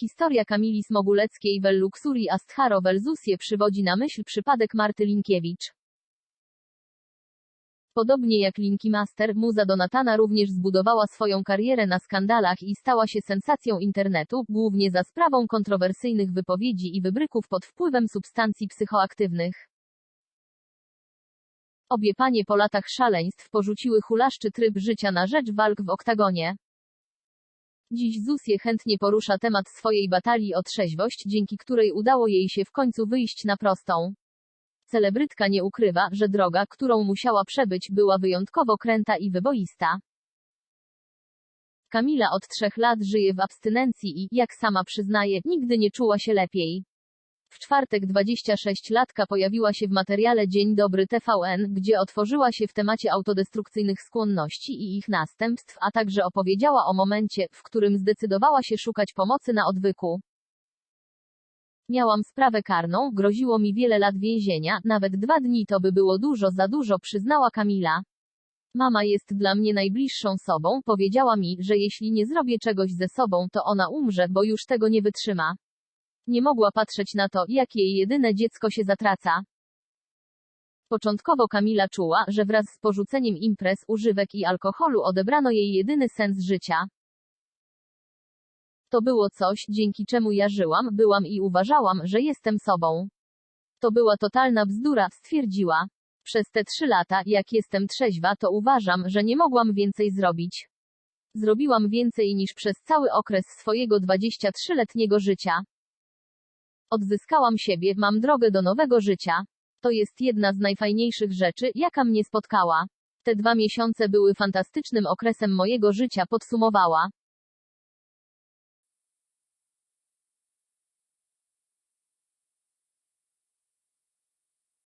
Historia Kamili Smoguleckiej wel Luxurii Astharo Welzusie przywodzi na myśl przypadek Marty Linkiewicz. Podobnie jak Linki Master, muza Donatana również zbudowała swoją karierę na skandalach i stała się sensacją internetu, głównie za sprawą kontrowersyjnych wypowiedzi i wybryków pod wpływem substancji psychoaktywnych. Obie panie po latach szaleństw porzuciły hulaszczy tryb życia na rzecz walk w oktagonie. Dziś Zusie chętnie porusza temat swojej batalii o trzeźwość, dzięki której udało jej się w końcu wyjść na prostą. Celebrytka nie ukrywa, że droga, którą musiała przebyć, była wyjątkowo kręta i wyboista. Kamila od trzech lat żyje w abstynencji i, jak sama przyznaje, nigdy nie czuła się lepiej. W czwartek 26-latka pojawiła się w materiale Dzień Dobry TVN, gdzie otworzyła się w temacie autodestrukcyjnych skłonności i ich następstw, a także opowiedziała o momencie, w którym zdecydowała się szukać pomocy na odwyku. Miałam sprawę karną, groziło mi wiele lat więzienia, nawet dwa dni to by było dużo za dużo, przyznała Kamila. Mama jest dla mnie najbliższą sobą, powiedziała mi, że jeśli nie zrobię czegoś ze sobą, to ona umrze, bo już tego nie wytrzyma. Nie mogła patrzeć na to, jak jej jedyne dziecko się zatraca. Początkowo Kamila czuła, że wraz z porzuceniem imprez, używek i alkoholu odebrano jej jedyny sens życia. To było coś, dzięki czemu ja żyłam, byłam i uważałam, że jestem sobą. To była totalna bzdura, stwierdziła. Przez te trzy lata, jak jestem trzeźwa, to uważam, że nie mogłam więcej zrobić. Zrobiłam więcej niż przez cały okres swojego 23-letniego życia. Odzyskałam siebie, mam drogę do nowego życia. To jest jedna z najfajniejszych rzeczy, jaka mnie spotkała. Te dwa miesiące były fantastycznym okresem mojego życia, podsumowała.